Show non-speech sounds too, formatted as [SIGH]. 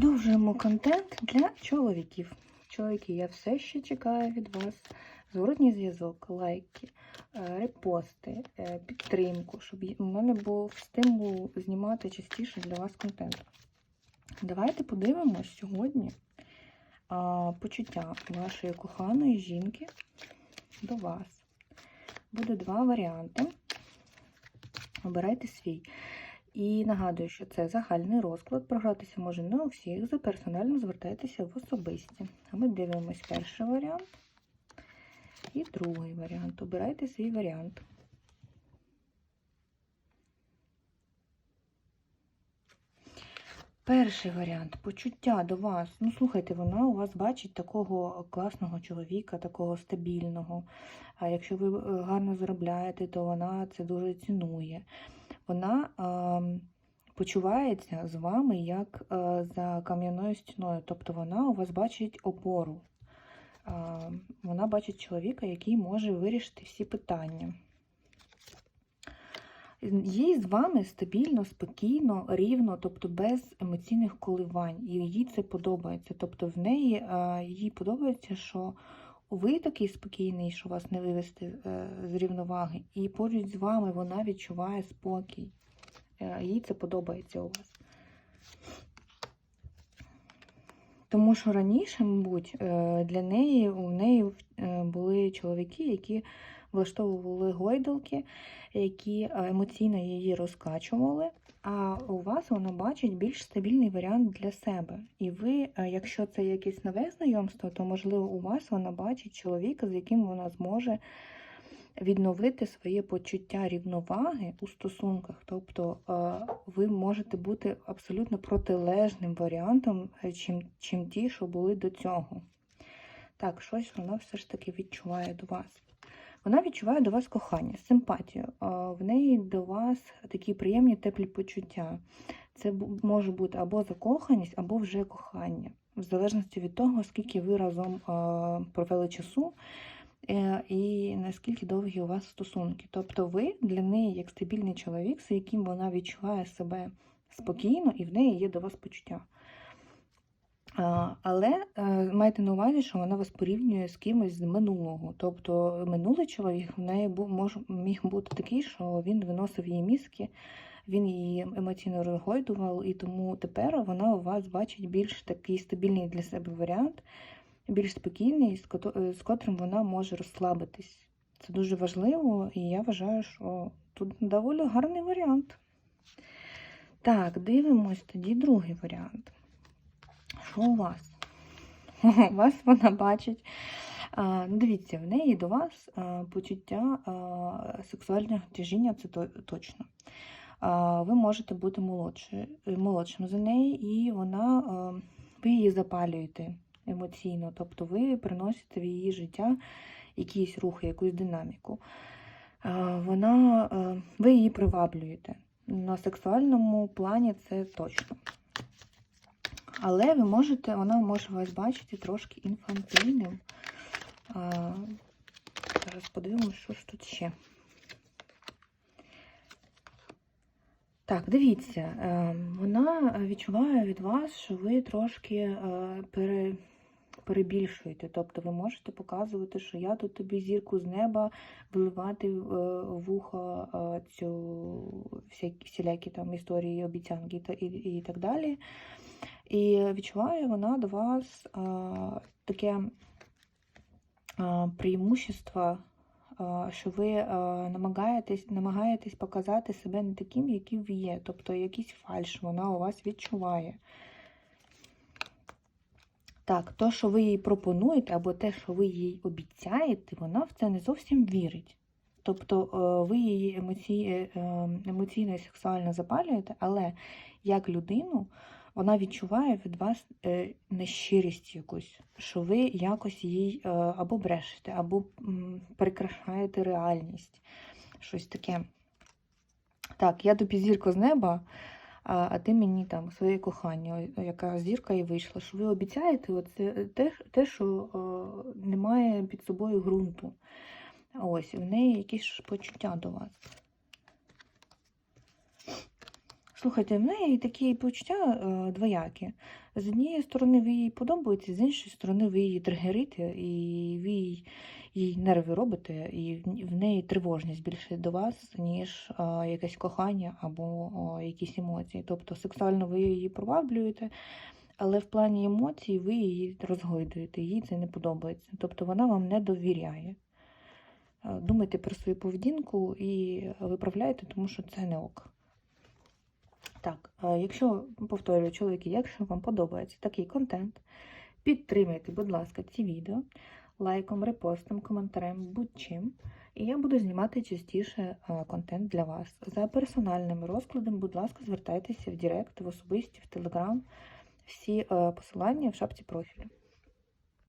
Продовжуємо контент для чоловіків. Чоловіки, я все ще чекаю від вас зворотній зв'язок, лайки, е, репости, е, підтримку, щоб у мене був стимул знімати частіше для вас контент. Давайте подивимось сьогодні почуття вашої коханої жінки до вас. Буде два варіанти. Обирайте свій. І нагадую, що це загальний розклад. Програтися може не у всіх. За персонально звертайтеся в особисті. А ми дивимось перший варіант і другий варіант. Обирайте свій варіант. Перший варіант почуття до вас. Ну, слухайте, вона у вас бачить такого класного чоловіка, такого стабільного. А якщо ви е, гарно заробляєте, то вона це дуже цінує. Вона е, почувається з вами як е, за кам'яною стіною. Тобто вона у вас бачить опору. Е, вона бачить чоловіка, який може вирішити всі питання. Їй з вами стабільно, спокійно, рівно, тобто без емоційних коливань. І їй це подобається. Тобто в неї е, їй подобається, що ви такий спокійний, що вас не вивести е, з рівноваги, і поруч з вами вона відчуває спокій. Е, їй це подобається у вас. Тому що раніше, мабуть, е, для неї у неї були чоловіки, які влаштовували гойдалки, які е, емоційно її розкачували. А у вас вона бачить більш стабільний варіант для себе. І ви, е, якщо це якесь нове знайомство, то можливо у вас вона бачить чоловіка, з яким вона зможе відновити своє почуття рівноваги у стосунках. Тобто е, ви можете бути абсолютно протилежним варіантом, чим, чим ті, що були до цього. Так, щось вона все ж таки відчуває до вас. Вона відчуває до вас кохання, симпатію. В неї до вас такі приємні теплі почуття. Це може бути або закоханість, або вже кохання, в залежності від того, скільки ви разом провели часу е, і наскільки довгі у вас стосунки. Тобто ви для неї як стабільний чоловік, з яким вона відчуває себе спокійно, і в неї є до вас почуття. Але е, майте на увазі, що вона вас порівнює з кимось з минулого. Тобто минулий чоловік в неї був, мож, міг бути такий, що він виносив її мізки, він її емоційно розгойдував, і тому тепер вона у вас бачить більш такий стабільний для себе варіант, більш спокійний, з котрим вона може розслабитись. Це дуже важливо, і я вважаю, що тут доволі гарний варіант. Так, дивимось тоді другий варіант. Що у вас? [LAUGHS] Вас вона бачить. А, ну, дивіться, в неї до вас а, почуття а, сексуального тяжіння, це то, точно. А, ви можете бути молодші, молодшим за неї, і вона, а, ви її запалюєте емоційно, тобто ви приносите в її життя якісь рухи, якусь динаміку. А, вона, а, ви її приваблюєте. На сексуальному плані це точно. Але ви можете, вона може вас бачити трошки інфантильним. А, зараз подивимось, що ж тут ще. Так, дивіться, е, вона відчуває від вас, що ви трошки е, пере, перебільшуєте. Тобто ви можете показувати, що я тут тобі зірку з неба виливати е, в ухо е, цю всякі, всілякі там історії, обіцянки та, і, і так далі. І відчуває вона до вас а, таке а, преимущество, а, що ви а, намагаєтесь, намагаєтесь показати себе не таким, яким ви є. Тобто якийсь фальш вона у вас відчуває. Так, то, що ви їй пропонуєте, або те, що ви їй обіцяєте, вона в це не зовсім вірить. Тобто е, ви її е, емоційно і сексуально запалюєте, але як людину вона відчуває від вас е, нещирість якусь, що ви якось їй е, або брешете, або м, перекрашаєте реальність. Щось таке. Так, я тобі зірка з неба, а, а ти мені там своє кохання, яка зірка і вийшла. Що ви обіцяєте, оце те, те що немає під собою ґрунту. Ось, в неї якісь почуття до вас. Слухайте, в неї такі почуття е, двоякі. З однієї сторони ви їй подобаєтесь, з іншої сторони ви її тригерите, і ви їй, їй нерви робите, і в- неї тривожність більше до вас, ніж е, якесь кохання або якісь емоції. Тобто сексуально ви її приваблюєте, але в плані емоцій ви її розгойдуєте, їй це не подобається. Тобто вона вам не довіряє. Е, Думайте про свою поведінку і виправляйте, тому що це не ок. Якщо повторюю, чоловіки, якщо вам подобається такий контент, підтримайте, будь ласка, ці відео лайком, репостом, коментарем, будь-чим. І я буду знімати частіше контент для вас. За персональним розкладом, будь ласка, звертайтеся в Директ, в особисті, в Телеграм. Всі е, посилання в шапці профілю.